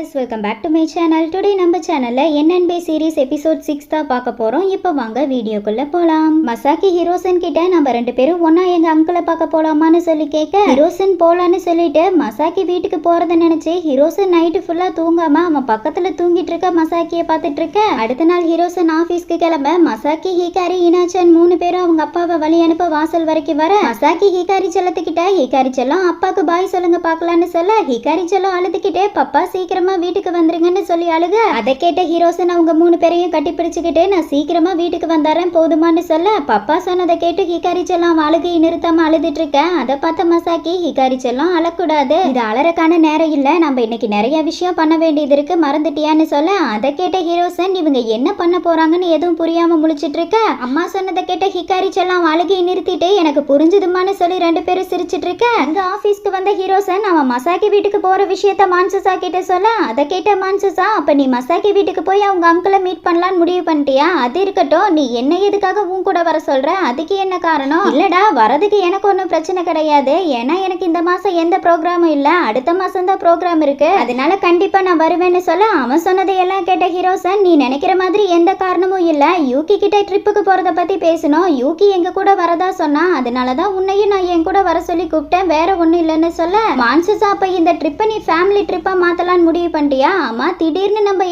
Viewers welcome back to my channel today நம்ம சேனலில் என்என்பே series episode six தான் பார்க்க போகிறோம் இப்போ வாங்க வீடியோக்குள்ளே போகலாம் மசாக்கி ஹீரோசன் கிட்ட நம்ம ரெண்டு பேரும் ஒன்றா எங்கள் அங்கிளை பார்க்க போகலாமான்னு சொல்லி கேட்க ஹீரோசன் போகலான்னு சொல்லிட்டு மசாக்கி வீட்டுக்கு போகிறத நினச்சி ஹீரோசன் நைட்டு ஃபுல்லாக தூங்காமல் அவன் பக்கத்தில் தூங்கிட்டு இருக்க மசாக்கியை பார்த்துட்டு இருக்க. அடுத்த நாள் ஹீரோசன் ஆஃபீஸ்க்கு கிளம்ப மசாக்கி ஹீகாரி இனாச்சன் மூணு பேரும் அவங்க அப்பாவை வழி அனுப்ப வாசல் வரைக்கும் வர. மசாக்கி ஹீகாரி செல்லத்துக்கிட்ட ஹீகாரி செல்லம் அப்பாவுக்கு பாய் சொல்லுங்க பார்க்கலான்னு சொல்ல ஹிகாரி செல்லம் அழுதுகிட்டே பப்பா சீக்கிரமா வீட்டுக்கு வந்துருங்கன்னு சொல்லி அழுக. அதை கேட்ட ஹீரோசன் அவங்க மூணு பேரையும் கட்டி பிடிச்சுக்கிட்டு நான் சீக்கிரமா வீட்டுக்கு வந்தாரேன் போதுமான்னு சொல்ல. பப்பா சொன்னதை கேட்டு ஹிகாரி செல்லம் அழுகை நிறுத்தாம அழுதுட்டு இருக்கேன் அதை பார்த்த மசாக்கி ஹிகாரி செல்லம் அழக்கூடாது. இது அலறக்கான நேரம் இல்ல. நம்ம இன்னைக்கு நிறைய விஷயம் பண்ண வேண்டியது இருக்கு. மறந்துட்டியான்னு சொல்ல. அதை கேட்ட ஹீரோசன் இவங்க என்ன பண்ண போறாங்கன்னு எதுவும் புரியாம முழிச்சிட்டு இருக்க? அம்மா சொன்னதை கேட்ட ஹிகாரி செல்லம் அவன் அழுகையை நிறுத்திட்டு எனக்கு புரிஞ்சுதுமான்னு சொல்லி ரெண்டு பேரும் சிரிச்சிட்டு இருக்க. அங்க ஆபீஸ்க்கு வந்த ஹீரோசன் அவன் மசாக்கி வீட்டுக்கு போற விஷயத்த மான்சஸா கிட்ட சொல்ல அதை கேட்ட மான்சஸா அப்ப நீ மசாக்கி வீட்டுக்கு போய் அவங்க அங்கிளை மீட் பண்ணலாம்னு முடிவு பண்ணிட்டியா? அது இருக்கட்டும் நீ என்ன எதுக்காக உன் கூட வர சொல்ற? அதுக்கு என்ன காரணம்? இல்லடா வரதுக்கு எனக்கு ஒன்றும் பிரச்சனை கிடையாது. ஏன்னா எனக்கு இந்த மாசம் எந்த ப்ரோக்ராமும் இல்லை. அடுத்த மாசம் தான் ப்ரோக்ராம் இருக்கு. அதனால கண்டிப்பா நான் வருவேன்னு சொல்ல அவன் சொன்னதையெல்லாம் கேட்ட ஹீரோசன் நீ நினைக்கிற மாதிரி எந்த காரணமும் இல்லை. யூகி கிட்ட ட்ரிப்புக்கு போறத பத்தி பேசணும். யூகி எங்க கூட வரதா சொன்னா அதனால தான் உன்னையும் நான் என் கூட வர சொல்லி கூப்பிட்டேன். வேற ஒன்றும் இல்லைன்னு சொல்ல. மான்சஸா அப்போ இந்த ட்ரிப்பை நீ ஃபேமிலி ட்ரிப்பா மாத்தலாம்னு முடிவு பண்ணிட்டியா? ஆமாம் திடீர்னு நம்ம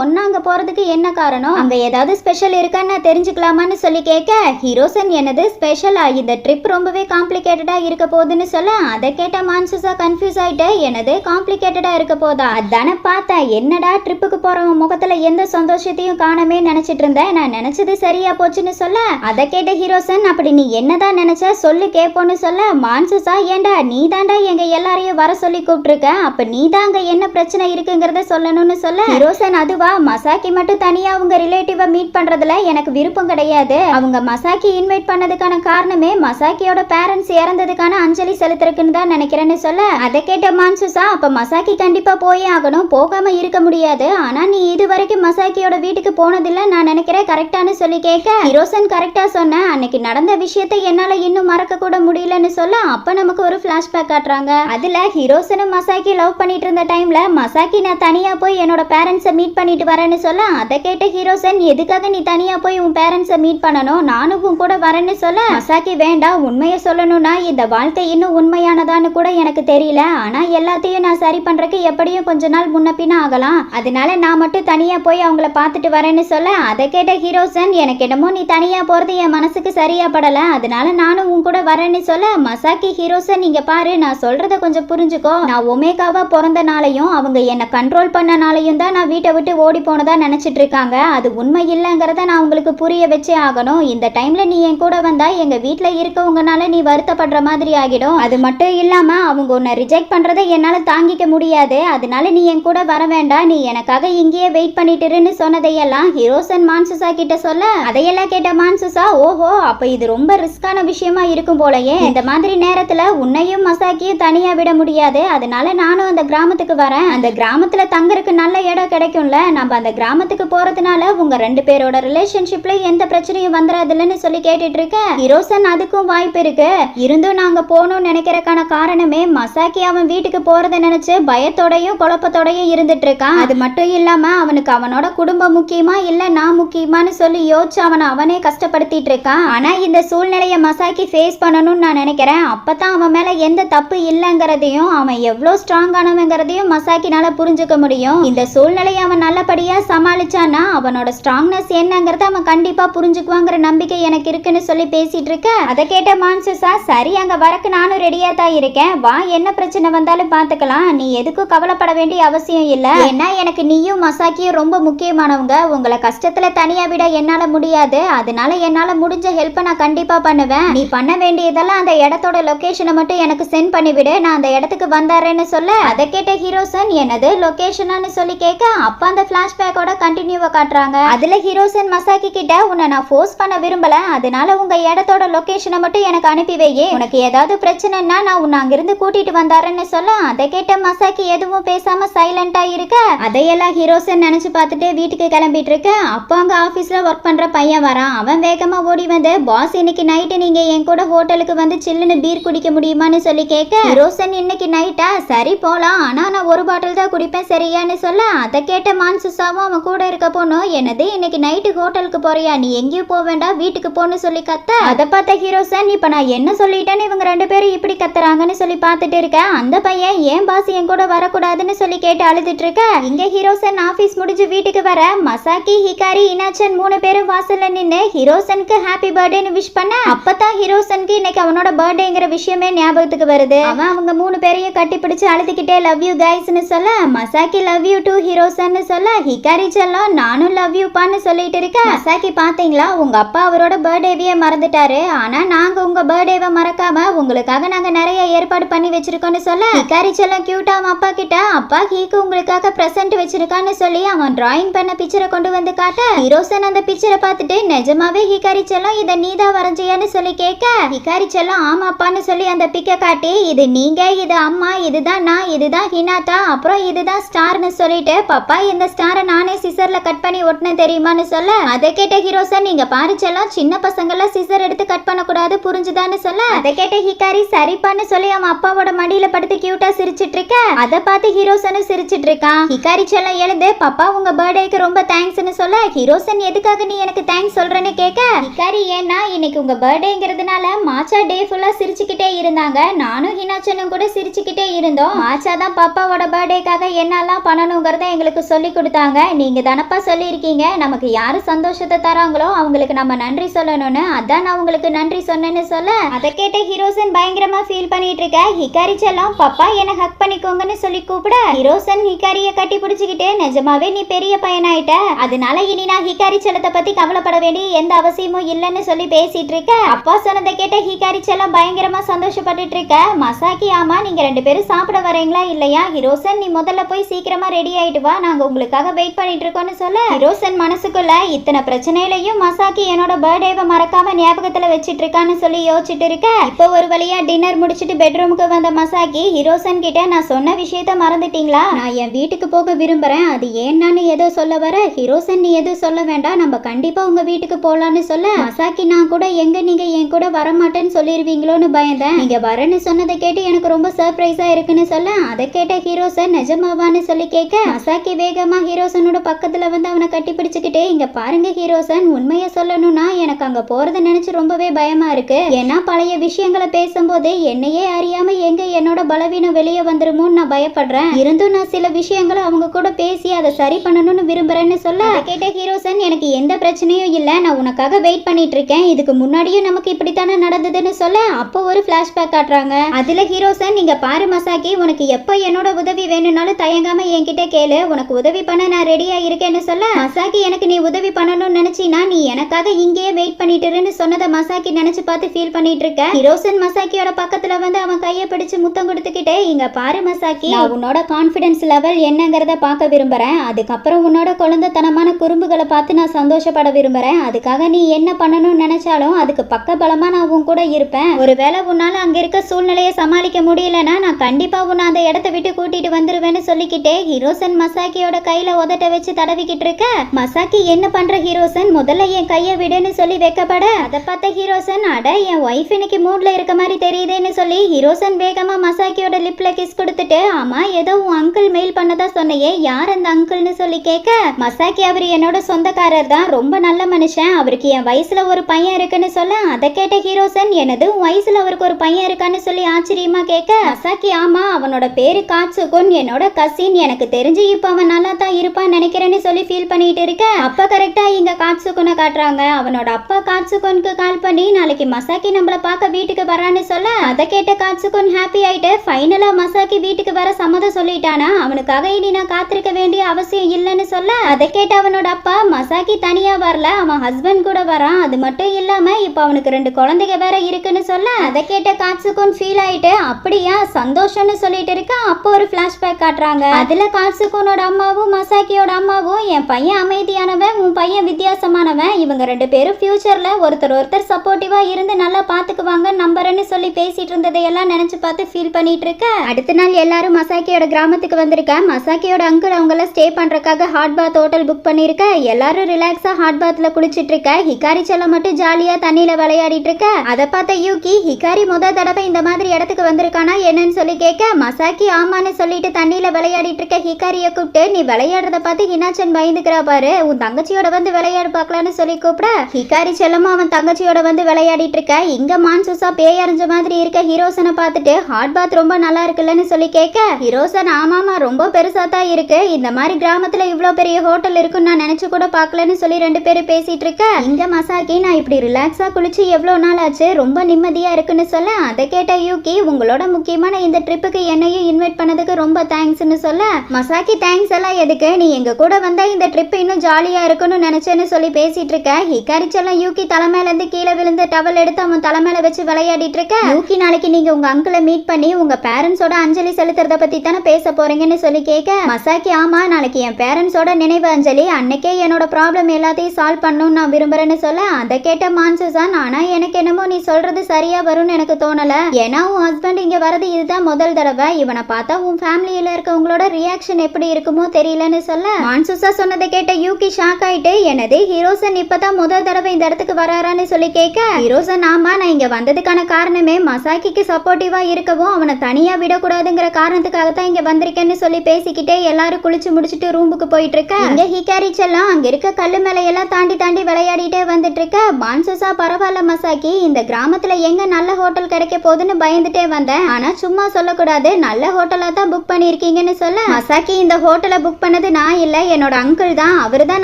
ஒன்னா அங்க போறதுக்கு என்ன காரணம்? அங்க ஏதாவது ஸ்பெஷல் இருக்கான்னு தெரிஞ்சுக்கலாமான்னு சொல்லி கேட்க ஹீரோசன் எனது ஸ்பெஷலா இந்த ட்ரிப் ரொம்பவே காம்ப்ளிகேட்டடா இருக்க போகுதுன்னு சொல்ல அதை கேட்ட மான்சஸா கன்ஃபியூஸ் ஆயிட்டு எனது காம்ப்ளிகேட்டடா இருக்க போதா? அதானே பார்த்தேன். என்னடா ட்ரிப்புக்கு போறவன் முகத்துல எந்த சந்தோஷத்தையும் காணமே நினைச்சிட்டு இருந்தேன் நான் நினைச்சது சரியா போச்சுன்னு சொல்ல அதை கேட்ட ஹீரோசன் அப்படி நீ என்னதான் நினைச்ச சொல்லு கேப்போன்னு சொல்ல மான்சஸா ஏண்டா நீ தாண்டா எங்க எல்லாரையும் வர சொல்லி கூப்பிட்டுருக்க? அப்ப நீ தான் அங்க என்ன பிரச்சனை இருக்குங்கிறத சொல்லணும்னு சொல்ல ஹீரோசன் அதுவா மசாக்கி மட்டும் தனியா அவங்க ரிலேட்டிவை மீட் பண்றதுல எனக்கு விருப்பம் கிடையாது. அவங்க மசாக்கி இன்வைட் பண்ணதுக்கான காரணமே மசாக்கியோட பேரண்ட்ஸ் இறந்ததுக்கான அஞ்சலி செலுத்துறதுக்குன்னு தான் நினைக்கிறேன்னு சொல்ல. அதை கேட்ட மான்சுசா அப்ப மசாக்கி கண்டிப்பா போயே ஆகணும். போகாம இருக்க முடியாது. ஆனா நீ இது வரைக்கும் மசாக்கியோட வீட்டுக்கு போனதில்ல நான் நினைக்கிறேன் கரெக்டானு சொல்லி கேட்க. ஹீரோசன் கரெக்டா சொன்ன. அன்னைக்கு நடந்த விஷயத்தை என்னால இன்னும் மறக்க கூட முடியலன்னு சொல்ல அப்ப நமக்கு ஒரு பிளாஷ்பேக் காட்டுறாங்க. அதுல ஹிரோசனும் மசாக்கி லவ் பண்ணிட்டு இருந்த டைம்ல மசாக்கி நான் தனியா போய் என்னோட பேரண்ட்ஸை மீட் பண்ணிட்டு வரேன்னு சொல்ல அதை கேட்ட ஹீரோசன் எதுக்காக நீ தனியா போய் உன் பேரண்ட்ஸை மீட் பண்ணணும்? நானும் உன் கூட வரேன்னு சொல்ல மசாக்கி வேண்டாம் உண்மையை சொல்லணும்னா இந்த வாழ்க்கை இன்னும் உண்மையானதான்னு கூட எனக்கு தெரியல. ஆனா எல்லாத்தையும் நான் சரி பண்றதுக்கு எப்படியும் கொஞ்ச நாள் முன்ன பின்ன ஆகலாம். அதனால நான் மட்டும் தனியா போய் அவங்கள பார்த்துட்டு வரேன்னு சொல்ல அதை கேட்ட ஹீரோசன் எனக்கு என்னமோ நீ தனியா போறது என் மனசுக்கு சரியா படல அதனால நானும் உன் கூட வரேன்னு சொல்ல மசாக்கி ஹீரோசன் நீங்க பாரு நான் சொல்றதை கொஞ்சம் புரிஞ்சுக்கோ. நான் ஒமேகாவா பிறந்த நாளையும் அவங்க என்னை கண்ட்ரோல் பண்ண நாளையும் தான் நான் வீட்டை விட்டு ஓடி போனதா நினச்சிட்டு இருக்காங்க அது உண்மை இல்லைங்கிறத நான் உங்களுக்கு புரிய வச்சே ஆகணும். இந்த டைம்ல நீ என் கூட வந்தா எங்க வீட்டில் இருக்கவங்கனால நீ வருத்தப்படுற மாதிரி ஆகிடும். அது மட்டும் இல்லாம அவங்க உன்னை ரிஜெக்ட் பண்றதை என்னால தாங்கிக்க முடியாது. அதனால நீ என் கூட வர வேண்டாம். நீ எனக்காக இங்கேயே வெயிட் பண்ணிட்டுருன்னு சொன்னதையெல்லாம் ஹீரோசன் மான்சுசா கிட்ட சொல்ல. அதையெல்லாம் கேட்ட மான்சுசா ஓஹோ அப்ப இது ரொம்ப ரிஸ்கான விஷயமா இருக்கும் போலயே. இந்த மாதிரி நேரத்துல உன்னையும் மசாக்கியும் தனியா விட முடியாது. அதனால நானும் அந்த கிராமத்துக்கு வரேன். அந்த கிராமத்துல தங்கறதுக்கு நல்ல இடம் கிடைக்கும்ல. நம்ம அந்த கிராமத்துக்கு போறதுனால உங்க ரெண்டு பேரோட ரிலேஷன்ஷிப்ல எந்த பிரச்சனையும் வந்துடாதுல்லன்னு சொல்லி கேட்டுட்டு இருக்க ஹிரோசன் அதுக்கும் வாய்ப்பு இருக்கு. இருந்தும் நாங்க போகணும்னு நினைக்கிறக்கான காரணமே மசாக்கி அவன் வீட்டுக்கு போறத நினைச்சு பயத்தோடயும் குழப்பத்தோடையும் இருந்துட்டு இருக்கான் அது மட்டும் இல்லாம அவனுக்கு அவனோட குடும்பம் முக்கியமா இல்ல நான் முக்கியமான்னு சொல்லி யோசிச்சு அவனை அவனே கஷ்டப்படுத்திட்டு இருக்கான் ஆனா இந்த சூழ்நிலையை மசாக்கி ஃபேஸ் பண்ணணும்னு நான் நினைக்கிறேன். அப்பதான் அவன் மேல எந்த தப்பு இல்லைங்கிறதையும் அவன் எவ்வளோ ஸ்ட்ராங்கானவங்கிறதையும் மசாக்கினால புரிஞ்சுக்க முடியும். இந்த சூழ்நிலையை அவன் நல்லபடியாக சமாளிச்சானா அவனோட ஸ்ட்ராங்னஸ் என்னங்கிறத அவன் கண்டிப்பாக புரிஞ்சுக்குவாங்கிற நம்பிக்கை எனக்கு இருக்குன்னு சொல்லி பேசிட்டு இருக்க. அதை கேட்ட மான்சஸா சரி அங்கே வரக்கு நானும் ரெடியாக தான் இருக்கேன். வா என்ன பிரச்சனை வந்தாலும் பார்த்துக்கலாம் நீ எதுக்கும் கவலைப்பட வேண்டிய அவசியம் இல்லை. ஏன்னா எனக்கு நீயும் மசாக்கியும் ரொம்ப முக்கியமானவங்க. உங்களை கஷ்டத்தில் தனியாக விட என்னால் முடியாது. அதனால என்னால் முடிஞ்ச ஹெல்ப்பை நான் கண்டிப்பாக பண்ணுவேன். நீ பண்ண வேண்டியதெல்லாம் அந்த இடத்தோட லொக்கேஷனை மட்டும் எனக்கு சென்ட் பண்ணிவிடு. நான் அந்த இடத்துக்கு வந்தாரேன்னு சொல்ல. அதை கேட்ட ஹீரோசன் என்னது லொகேஷனான்னு சொல்லி கேட்க அப்போ அந்த ஃப்ளாஷ்பேக்கோட கண்டினியூவை காட்டுறாங்க. அதில் ஹீரோசன் மசாக்கி கிட்ட உன்னை நான் ஃபோர்ஸ் பண்ண விரும்பல. அதனால உங்க இடத்தோட லொக்கேஷனை மட்டும் எனக்கு அனுப்பி வையே. உனக்கு ஏதாவது பிரச்சனைன்னா நான் உன்னை அங்கிருந்து கூட்டிட்டு வந்தாரேன்னு சொல்ல அதை கேட்ட மசாக்கி எதுவும் பேசாம சைலண்டா இருக்க? அதையெல்லாம் ஹீரோசன் நினைச்சு பார்த்துட்டு வீட்டுக்கு கிளம்பிட்டு இருக்க. அப்போ அங்க ஆபீஸ்ல ஒர்க் பண்ற பையன் வரான். அவன் வேகமா ஓடி வந்து பாஸ் இன்னைக்கு நைட்டு நீங்க என் கூட ஹோட்டலுக்கு வந்து சில்லுன்னு பீர் குடிக்க முடியுமான்னு சொல்லி கேட்க ஹீரோசன் இன்னைக்கு நைட்டா சரி போலாம். ஆனா நான் ஒரு பாட்டில் தான் குடிப்பேன். சரியான்னு சொல்ல அதை கேட்ட மான்சுசாவும் அவன் கூட இருக்க போனோம் என்னது இன்னைக்கு நைட்டு ஹோட்டலுக்கு போறியா? நீ எங்கேயும் போக வேண்டாம் வீட்டுக்கு போன்னு சொல்லி கத்த. அதை பார்த்த ஹீரோசன் இப்போ நான் என்ன சொல்லிட்டேன்னு இவங்க ரெண்டு பேரும் இப்படி கத்துறாங்கன்னு சொல்லி பார்த்துட்டு இருக்கேன் அந்த பையன் ஏன் பாஸ் என் கூட வரக்கூடாதுன்னு சொல்லி கேட்டு அழுதுட்டு இருக்க? இங்க ஹீரோசன் ஆபீஸ் முடிஞ்சு வீட்டுக்கு வர. மசாக்கி ஹிகாரி இனாச்சன் மூணு பேரும் வாசல்ல நின்னு ஹீரோசனுக்கு ஹாப்பி பர்த்டேன்னு விஷ் பண்ண. அப்பதான் ஹீரோசனுக்கு இன்னைக்கு அவனோட பர்த்டேங்கிற விஷயமே ஞாபகத்துக்கு வருது. அவன் அவங்க மூணு பேரையும் கட்டி பிடிச்சு அழுதுகிட்டே லவ் யூ கைஸ்னு சொல்ல மசாக்கி லவ் யூ டு ஹீரோசன்னு சொல்ல ஹிகாரி செல்லம் நானும் லவ் யூப்பான்னு சொல்லிட்டு இருக்கேன் மசாக்கி பாத்தீங்களா? உங்க அப்பா அவரோட பர்த்டேவையே மறந்துட்டாரு. ஆனா நாங்க உங்க பர்த்டேவை மறக்காம உங்களுக்காக நாங்க நிறைய ஏற்பாடு பண்ணி வச்சிருக்கோம்னு சொல்ல. ஹிகாரி செல்லம் கியூட்டா அவன் அப்பா கிட்ட அப்பா ஹீக்கு உங்களுக்காக பிரசன்ட் வச்சிருக்கான்னு சொல்லி அவன் டிராயிங் பண்ண பிக்சரை கொண்டு வந்து காட்ட. ஹீரோசன் அந்த பிக்சரை பார்த்துட்டு நிஜமாவே ஹிகாரி செல்லம் இதை நீதான் வரைஞ்சியான்னு சொல்லி கேட்க. ஹிகாரி செல்லம் ஆமாப்பான்னு சொல்லி அந்த பிக்கை காட்டி இது நீங்க இது அம்மா இதுதான் நான் இதுதான் ஹினாத்தா அப்புறம் இதுதான் ஸ்டார்னு சொல்லிட்டு பப்பா இந்த ஸ்டாரை நானே சிசர்ல கட் பண்ணி ஒட்டினேன் தெரியுமான்னு சொல்ல? அதை கேட்ட ஹீரோசன் நீங்க பாரிச்செல்லாம் செல்லம் சின்ன பசங்கெல்லாம் சிசர் எடுத்து கட் பண்ணக்கூடாது புரிஞ்சுதான்னு சொல்ல? அதை கேட்ட ஹிகாரி சரிப்பான்னு சொல்லி அவன் அப்பாவோட மடியில படுத்து கியூட்டா சிரிச்சிட்டு இருக்க? அதை பார்த்து ஹீரோசனும் சிரிச்சிட்டு இருக்கான். ஹிகாரி செல்லம் எழுந்து பாப்பா உங்க பர்த்டேக்கு ரொம்ப தேங்க்ஸ்னு சொல்ல? ஹீரோசன் எதுக்காக நீ எனக்கு தேங்க்ஸ் சொல்றேன்னு கேட்க? ஹிகாரி ஏன்னா இன்னைக்கு உங்க பர்த்டேங்கிறதுனால மாச்சா டே ஃபுல்லா சிரிச்சுக்கிட்டே இருந்தாங்க. நானும் ஹினாச்சனும் கூட சிரிச்சுக்கிட்டே இருந்தோம். மாச்சா தான் பாப்பாவோட பர்த்டேக்காக என்னெல்லாம் பண்ணணுங்கிறத எங்களுக்கு சொல்லி கொடுத்தாங்க. நீங்க தானப்பா சொல்லியிருக்கீங்க. நமக்கு யார் சந்தோஷத்தை தராங்களோ அவங்களுக்கு நம்ம நன்றி சொல்லணும்னு. அதான் நான் உங்களுக்கு நன்றி சொன்னேன்னு சொல்ல. அதை கேட்ட ஹீரோசன் பயங்கரமா ஃபீல் பண்ணிட்டு இருக்க ஹிகாரி செல்லம் பப்பா என்ன ஹக் பண்ணிக்கோங்கன்னு சொல்லி கூப்பிட. ஹீரோசன் ஹிகாரிய கட்டி பிடிச்சிக்கிட்டு நிஜமாவே நீ பெரிய பையனாயிட்ட. அதனால இனி நான் ஹிகாரி செல்லத்தை பத்தி கவலைப்பட வேண்டிய எந்த அவசியமும் இல்லைன்னு சொல்லி பேசிட்டு இருக்க அப்பா சொன்னதை கேட்ட ஹிகாரி செல்லம் பயங்கரமா சந்தோஷப்பட்டுட்டு இருக்க மசாக்கி ஆமா நீங்க ரெண்டு பேரும் சாப்பிட வரீங்களா இல்லையா? ஹீரோசன் நீ முதல்ல போய் சீக்கிரமா ரெடி ஆயிட்டு வா. நாங்க உங்களுக்காக வெயிட் பண்ணிட்டு இருக்கோம்னு சொல்ல ரோசன் மனசுக்குள்ள இத்தனை பிரச்சனையிலையும் மசாக்கி என்னோட பர்த்டேவை மறக்காம ஞாபகத்துல வச்சிட்டு இருக்கான்னு சொல்லி யோசிச்சுட்டு இருக்க இப்போ ஒரு வழியா டின்னர் முடிச்சிட்டு பெட்ரூமுக்கு வந்த மசாக்கி ஹிரோசன் கிட்ட நான் சொன்ன விஷயத்த மறந்துட்டீங்களா? நான் என் வீட்டுக்கு போக விரும்புறேன். அது ஏன்னான்னு ஏதோ சொல்ல வர ஹீரோசன் நீ எதுவும் சொல்ல வேண்டாம். நம்ம கண்டிப்பா உங்க வீட்டுக்கு போலான்னு சொல்ல மசாக்கி நான் கூட எங்க நீங்க என் கூட வரமாட்டேன்னு சொல்லிருவீங்களோன்னு பயந்தேன். நீங்க வரேன்னு சொன்னதை கேட்டு எனக்கு ரொம்ப சர்ப்ரைஸா இருக்குன்னு சொல்ல அதை கேட்ட ஹீரோசன் நிஜமாவான்னு சொல்லி கேட்க மசாக்கி வேகமா ஹீரோசனோட பக்கத்துல வந்து அவனை கட்டி பிடிச்சிக்கிட்டே இங்க பாருங்க ஹீரோசன் உண்மையை சொல்லணும்னா எனக்கு அங்க போறதை நினச்சி ரொம்பவே பயமா இருக்கு. ஏன்னா பழைய விஷயங்களை பேசும்போது என்னையே அறியாமல் எங்கே என்னோட பலவீனம் வெளியே வந்துருமோன்னு நான் பயப்படுறேன். இருந்தும் நான் சில விஷயங்களை அவங்க கூட பேசி அதை சரி பண்ணணும்னு விரும்புறேன்னு சொல்ல கேட்ட ஹீரோசன் எனக்கு எந்த பிரச்சனையும் இல்லை. நான் உனக்காக வெயிட் பண்ணிட்டு இருக்கேன் இதுக்கு முன்னாடியும் நமக்கு இப்படித்தானே நடந்ததுன்னு சொல்ல அப்போ ஒரு ஃப்ளாஷ்பேக் காட்டுறாங்க. அதுல ஹீரோசன் நீங்கள் பாரு மசாக்கி உனக்கு எப்போ என்னோட உதவி வேணும்னாலும் தயங்காமல் என்கிட்ட கேளு. உனக்கு உதவி பண்ண நான் ரெடியா இருக்கேன்னு சொல்ல மசாக்கி எனக்கு நீ உதவி பண்ணணும்னு நினைச்சினா நீ எனக்காக இங்கேயே வெயிட் பண்ணிட்டு இருன்னு சொன்னதை மசாக்கி நினைச்சு பார்த்து ஃபீல் பண்ணிட்டு இருக்க ஹிரோசன் மசாக்கியோட பக்கத்துல வந்து அவன் கையை பிடிச்சு முத்தம் கொடுத்துக்கிட்டே இங்க பாரு மசாக்கி நான் உன்னோட கான்ஃபிடன்ஸ் லெவல் என்னங்கிறத பார்க்க விரும்புறேன். அதுக்கப்புறம் உன்னோட குழந்தைத்தனமான குறும்புகளை பார்த்து நான் சந்தோஷப்பட விரும்புறேன். அதுக்காக நீ என்ன பண்ணணும்னு நினைச்சாலும் அதுக்கு பக்க பலமா நான் உன் கூட இருப்பேன். ஒருவேளை உன்னால அங்க இருக்க சூழ்நிலையை சமாளிக்க முடியலன்னா நான் கண்டிப்பா உன்னை அந்த இடத்த விட்டு கூட்டிட்டு வந்துருவேன்னு சொல்லிக்கிட்டே ஹிரோசன் மசாக்கியோட கை கையில உதட்ட வச்சு தடவிக்கிட்டு இருக்க? மசாக்கி என்ன பண்ற ஹீரோசன்? முதல்ல என் கையை விடுன்னு சொல்லி வைக்கப்பட? அதை பார்த்த ஹீரோசன் அட என் ஒய்ஃப் இன்னைக்கு மூட்ல இருக்க மாதிரி தெரியுதேன்னு சொல்லி ஹீரோசன் வேகமா மசாக்கியோட லிப்ல கிஸ் கொடுத்துட்டு ஆமா ஏதோ உன் அங்கிள் மெயில் பண்ணதா சொன்னையே யார் அந்த அங்கிள்னு சொல்லி கேட்க? மசாக்கி அவர் என்னோட சொந்தக்காரர் தான் ரொம்ப நல்ல மனுஷன். அவருக்கு என் வயசுல ஒரு பையன் இருக்குன்னு சொல்ல அதை கேட்ட ஹீரோசன் எனது உன் வயசுல அவருக்கு ஒரு பையன் இருக்கான்னு சொல்லி ஆச்சரியமா கேட்க? மசாக்கி ஆமா அவனோட பேரு காட்சுகுன் என்னோட கசின் எனக்கு தெரிஞ்சு இப்போ அவன் நல்லா தான் இருப்பான்னு நினைக்கிறேன்னு சொல்லி ஃபீல் பண்ணிட்டு இருக்கேன் அப்ப கரெக்டா இங்க காட்சுகுனை காட்டுறாங்க. அவனோட அப்பா காட்சுகுனுக்கு கால் பண்ணி நாளைக்கு மசாக்கி நம்மள பார்க்க வீட்டுக்கு வரான்னு சொல்ல. அதை கேட்ட காட்சுகுன் ஹாப்பி ஆயிட்டு ஃபைனலா மசாக்கி வீட்டுக்கு வர சம்மதம் சொல்லிட்டானா? அவனுக்காக இனி நான் காத்திருக்க வேண்டிய அவசியம் இல்லைன்னு சொல்ல. அதை கேட்ட அவனோட அப்பா மசாக்கி தனியா வரல. அவன் ஹஸ்பண்ட் கூட வரான். அது மட்டும் இல்லாம இப்போ அவனுக்கு ரெண்டு குழந்தைங்க வேற இருக்குன்னு சொல்ல. அதை கேட்ட காட்சுகுன் ஃபீல் ஆயிட்டு அப்படியா? சந்தோஷம்னு சொல்லிட்டு இருக்கா. அப்போ ஒரு ஃபிளாஷ்பேக் காட்டுறாங்க. அதுல காட்சுகுனோட அம்மாவும் மசாக்கியோட அம்மாவும் என் பையன் அமைதியானவன் உன் பையன் வித்தியாசமானவன். இவங்க ரெண்டு பேரும் ஃப்யூச்சரில் ஒருத்தர் ஒருத்தர் சப்போர்ட்டிவாக இருந்து நல்லா பார்த்துக்குவாங்க நம்புறேன்னு சொல்லி பேசிட்டு இருந்ததையெல்லாம் நினைச்சு பார்த்து ஃபீல் பண்ணிட்டு இருக்க? அடுத்த நாள் எல்லாரும் மசாக்கியோட கிராமத்துக்கு வந்திருக்கேன் மசாக்கியோட அங்கிள் அவங்கள ஸ்டே பண்றதுக்காக ஹாட் பாத் ஹோட்டல் புக் பண்ணியிருக்க எல்லாரும் ரிலாக்ஸாக ஹாட் பாத்ல குளிச்சிட்டு இருக்க. ஹிகாரி செல்லம் மட்டும் ஜாலியாக தண்ணியில விளையாடிட்டு இருக்க. அதை பார்த்த யூகி ஹிகாரி முத தடவை இந்த மாதிரி இடத்துக்கு வந்திருக்கானா என்னன்னு சொல்லி கேட்க மசாக்கி ஆமான்னு சொல்லிட்டு தண்ணியில் தண்ணியில விளையாடிட்டு இருக்க ஹிகாரியை கூப்பிட்டு நீ விளையாடுறத பார்த்து ஹினாச்சன் பயந்துக்கிறா பாரு. உன் தங்கச்சியோட வந்து விளையாடு பார்க்கலான்னு சொல்லி கூப்பிட ஹிகாரி செல்லமும் அவன் தங்கச்சியோட வந்து விளையாடிட்டு இருக்க. இங்க மான்சூசா பேய் அரைஞ்ச மாதிரி இருக்க ஹீரோசனை பார்த்துட்டு ஹாட் பாத் ரொம்ப நல்லா இருக்குல்லன்னு சொல்லி கேட்க ஹீரோசன் ஆமாமா ரொம்ப பெருசா தான் இருக்கு. இந்த மாதிரி கிராமத்துல இவ்வளோ பெரிய ஹோட்டல் இருக்குன்னு நான் நினைச்சு கூட பார்க்கலன்னு சொல்லி ரெண்டு பேரும் பேசிட்டு இருக்க. இங்க மசாக்கி நான் இப்படி ரிலாக்ஸா குளிச்சு எவ்வளோ நாள் ஆச்சு? ரொம்ப நிம்மதியா இருக்குன்னு சொல்ல அதை கேட்ட யூகி உங்களோட முக்கியமான இந்த ட்ரிப்புக்கு என்னையும் இன்வைட் பண்ணதுக்கு ரொம்ப தேங்க்ஸ்னு சொல்ல மசாக்கி தேங்க்ஸ் எல்லாம் எதுக்கு? நீ எங்க கூட வந்தால் இந்த ட்ரிப் இன்னும் ஜாலியா இருக்கும்னு நினைச்சேன்னு சொல்லி பேசிட்டு இருக்க. ஹிகாரி யூகி தலைமையில இருந்து கீழே விழுந்து டவல் எடுத்து அவன் தலைமையில வச்சு விளையாடிட்டு இருக்க. யூகி நாளைக்கு நீங்க உங்க அங்கிளை மீட் பண்ணி உங்க பேரண்ட்ஸோட அஞ்சலி செலுத்துறத பத்தி தானே பேச போறீங்கன்னு சொல்லி கேட்க மசாக்கி ஆமா நாளைக்கு என் பேரண்ட்ஸோட நினைவு அஞ்சலி. அன்னைக்கே என்னோட ப்ராப்ளம் எல்லாத்தையும் சால்வ் பண்ணணும்னு நான் விரும்புறேன்னு சொல்ல அதை கேட்ட மான்சசான் ஆனா எனக்கு என்னமோ நீ சொல்றது சரியா வரும்னு எனக்கு தோணல. ஏன்னா உன் ஹஸ்பண்ட் இங்க வரது இதுதான் முதல் தடவை. இவனை பார்த்தா உன் ஃபேமிலியில இருக்கவங்களோட ரியாக்ஷன் எப்படி இருக்குமோ தெரியல. தெரியலன்னு சொல்ல? மான்சுசா சொன்னதை கேட்ட யூகி ஷாக் ஆயிட்டு எனது ஹீரோசன் இப்பதான் முதல் தடவை இந்த இடத்துக்கு வராரான்னு சொல்லி கேட்க ஹீரோசன் ஆமா நான் இங்க வந்ததுக்கான காரணமே மசாக்கிக்கு சப்போர்ட்டிவா இருக்கவும் அவனை தனியா விடக்கூடாதுங்கிற காரணத்துக்காக தான் இங்க வந்திருக்கேன்னு சொல்லி பேசிக்கிட்டே எல்லாரும் குளிச்சு முடிச்சிட்டு ரூமுக்கு போயிட்டு இருக்க இங்க ஹிகாரி எல்லாம் அங்க இருக்க கல்லு மேலையெல்லாம் தாண்டி தாண்டி விளையாடிட்டே வந்துட்டு இருக்க மான்சுசா பரவாயில்ல மசாக்கி இந்த கிராமத்துல எங்க நல்ல ஹோட்டல் கிடைக்க போகுதுன்னு பயந்துட்டே வந்தேன். ஆனா சும்மா சொல்லக்கூடாது நல்ல ஹோட்டலா தான் புக் பண்ணிருக்கீங்கன்னு சொல்ல மசாக்கி இந்த ஹோட்டலை புக் பண்ணது நான் இல்லை என்னோட அங்கிள் தான். அவர் தான்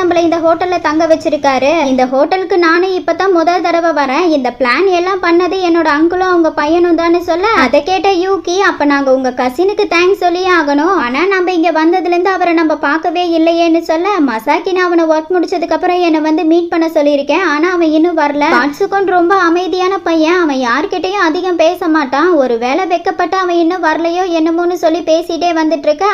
நம்மளை இந்த ஹோட்டலில் தங்க வச்சிருக்காரு. இந்த ஹோட்டலுக்கு நானும் இப்போ தான் முதல் தடவை வரேன். இந்த பிளான் எல்லாம் பண்ணது என்னோட அங்கிளும் அவங்க பையனும் தான் சொல்ல அதை கேட்ட யூகி அப்போ நாங்கள் உங்கள் கசினுக்கு தேங்க்ஸ் சொல்லியே ஆகணும். ஆனால் நம்ம இங்கே வந்ததுலேருந்து அவரை நம்ம பார்க்கவே இல்லையேன்னு சொல்ல மசாக்கி நான் அவனை ஒர்க் முடிச்சதுக்கப்புறம் என்னை வந்து மீட் பண்ண சொல்லியிருக்கேன். ஆனால் அவன் இன்னும் வரல. வாட்ஸுக்கும் ரொம்ப அமைதியான பையன். அவன் யார்கிட்டையும் அதிகம் பேச மாட்டான். ஒரு வேலை வைக்கப்பட்டு அவன் இன்னும் வரலையோ என்னமோன்னு சொல்லி பேசிட்டே வந்துட்டு இருக்க.